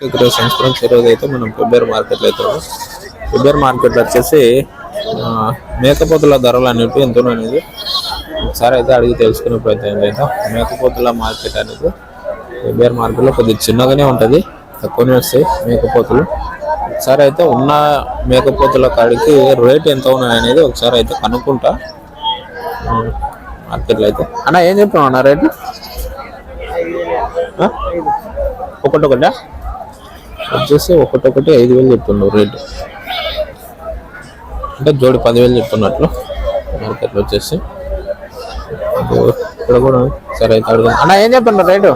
ఇక్కడ ఫ్రెండ్స్ ఈరోజు అయితే మనం ఫిబ్రవరి మార్కెట్లో అయితే ఉన్నాం ఫిబ్రవరి వచ్చేసి మేకపోతుల ధరలు అనేవి ఎంతో అనేది ఒకసారి అయితే అడిగి తెలుసుకునే ప్రయత్నం చేద్దాం. మేకపోతుల మార్కెట్ అనేది ఫిబ్రవరి మార్కెట్లో కొద్దిగా చిన్నగానే ఉంటుంది. తక్కువనే వస్తాయి మేకపోతులు. ఒకసారి అయితే ఉన్న మేకపోతుల కాడికి రేట్ ఎంత ఉన్నాయి అనేది ఒకసారి అయితే కనుక్కుంటా. మార్కెట్లో అయితే. అన్న ఏం చెప్తున్నావు అన్న రేటు? ఒకటొకటా వచ్చేసి ఒకటొకటి ఐదు వేలు చెప్తున్నారు రేటు. అంటే జోడి పదివేలు చెప్తున్నట్లు మార్కెట్లో వచ్చేసి. ఇప్పుడు ఇక్కడ కూడా సరే అయితే అడుగు అన్న ఏం చెప్తున్నారు రేటు?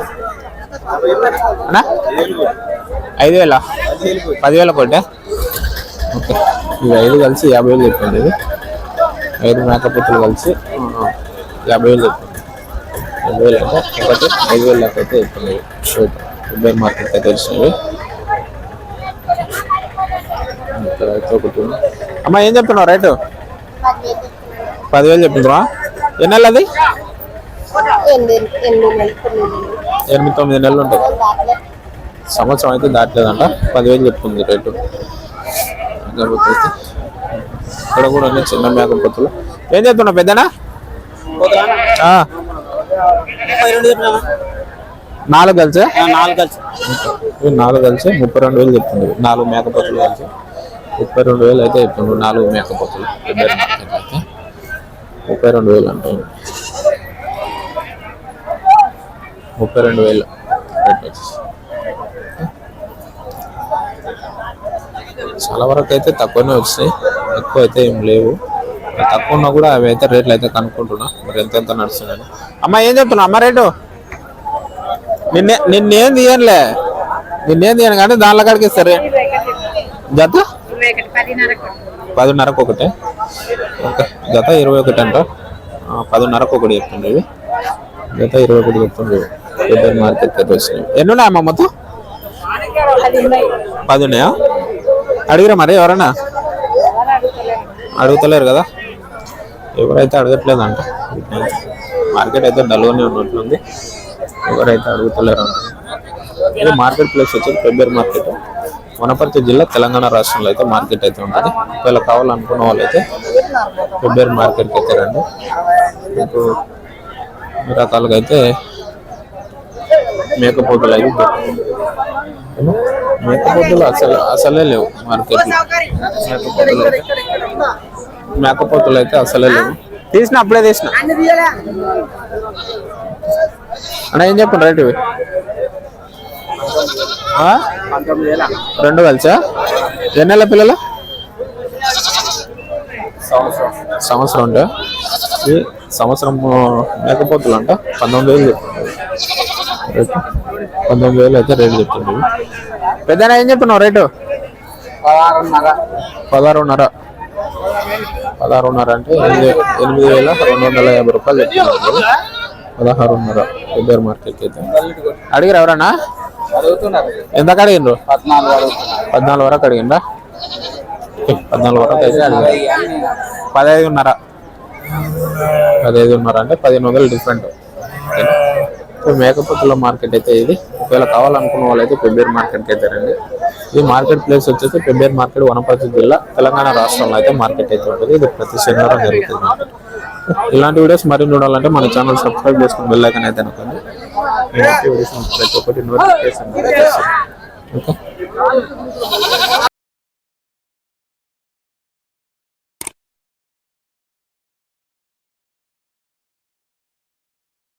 అన్న? ఐదు వేల పదివేల కోటే ఓకే. ఇవి ఐదు కలిసి యాభై వేలు చెప్పండి ఇది. ఐదు మేకపోతులు కలిసి యాభై వేలు చెప్పండి యాభై వేలు అంటే ఒకటి ఐదు వేలు లెక్క అయితే చెప్తుంది రేటు మార్కెట్ అయితే వచ్చినవి ఇక్కడ అయితే ఒకటి ఉంది. అమ్మా ఏం చెప్తున్నావు రేటు? పదివేలు చెప్తున్నావా? ఎన్ని నెలలు అది? ఎనిమిది తొమ్మిది నెలలు ఉంటాయి. సంవత్సరం అయితే దాటలేదంట. పదివేలు చెప్తుంది రేటు. ఇక్కడ కూడా ఉన్నాయి చిన్న మేకపోతులు ఏం చెప్తున్నావు పెద్దనా? నాలుగు కలిసి? నాలుగు కలిసి. నాలుగు కలిసి? ముప్పై రెండు వేలు చెప్తుంది. నాలుగు మేకపోతులు కలిసి? ముప్పై రెండు వేలు అయితే ఇప్పుడు నాలుగు మేకపోతులు. ఇద్దరు మార్కెట్ అయితే ముప్పై రెండు వేలు అంటుంది ముప్పై రెండు వేలు చాలా వరకు అయితే తక్కువనే వచ్చినాయి. ఎక్కువ అయితే ఏం లేవు. తక్కువ ఉన్నా కూడా అవి అయితే రేట్లు అయితే కనుక్కుంటున్నా. మరి ఎంత నడుస్తున్నాను అమ్మ ఏం చెప్తున్నా అమ్మ రేటు. నిన్నే నిన్నేం తీయనులే. నిన్నేం తీయను కానీ దానిలో కాడికి సరే జత? పదిన్నరకు. ఒకటే ఓకే. జత ఇరవై ఒకటి అంట పదిన్నరకు ఒకటి చెప్తుండే ఇవి. జత ఇరవై ఒకటి చెప్తుండే పెద్ద మార్కెట్ అయితే వచ్చినాయి. ఎన్ని ఉన్నాయమ్మా మొత్తం? పది ఉన్నాయా అడిగిరా మరి ఎవరన్నా? అడుగుతలేరు కదా. ఎవరైతే అడగట్లేదంట. అంట మార్కెట్ అయితే డల్గానే ఉన్నట్లుంది. ఎవరైతే అడుగుతలేరు అంట ఇది మార్కెట్ ప్లేస్ వచ్చి ఫిబ్రవరి మార్కెట్. వనపర్తి జిల్లా తెలంగాణ రాష్ట్రంలో అయితే మార్కెట్ అయితే ఉంటుంది. ఒకవేళ కావాలనుకున్న వాళ్ళైతే ఫిబ్రవరి మార్కెట్కి అయితే రండి. మీకు రకాలుగా అయితే మేకపోతులు అయితే? మేకపోతులు అసలు అసలే లేవు మార్కెట్లో. మేకపోతులు అయితే మేకపోతులు అయితే అసలే లేవు. తీసిన అప్పుడే తీసిన. అన్న ఏం చెప్పండి రైట్ ఇవి? రెండు కలిసా? ఎన్ని పిల్లలు? సంవత్సరం సంవత్సరం అంటే సంవత్సరం మేకపోతులు అంట? పంతొమ్మిది వేలు పంతొమ్మిది వేలు అయితే రేటు చెప్తుంది. పెద్దనా ఏం చెప్తున్నావు రేటు? పదహారున్నర. పదహారున్నర. అంటే ఎనిమిది ఎనిమిది వేల రెండు వందల యాభై రూపాయలు చెప్తున్నారు. పదహారున్నర. ఫిబ్రవరి మార్కెట్ అయితే. అడిగారు ఎవరన్నా? ఎంత అడిగిండ్రు? పద్నాలుగు వరకు. అడిగిండ్రా? పద్నాలుగు వరకు అయితే పదహైదున్నర. పదహైదున్నర అంటే పదిహేను వందలు డిఫరెంట్ మేకపోతుల మార్కెట్ అయితే ఇది. ఒకవేళ కావాలనుకున్న వాళ్ళైతే ఫిబ్రవరి మార్కెట్కి అయితే రండి. ఈ మార్కెట్ ప్లేస్ వచ్చేసి ఫిబ్రవరి మార్కెట్ వనపర్తి జిల్లా తెలంగాణ రాష్ట్రంలో అయితే మార్కెట్ అయితే ఉంటుంది. ఇది ప్రతి శనివారం జరుగుతుంది. ఇలాంటి వీడియోస్ మరిన్ని చూడాలంటే మన ఛానల్ సబ్స్క్రైబ్ చేసుకుని అయితే అనుకోండి ప్రతి ఒక్కటి నోటిఫికేషన్ ఓకే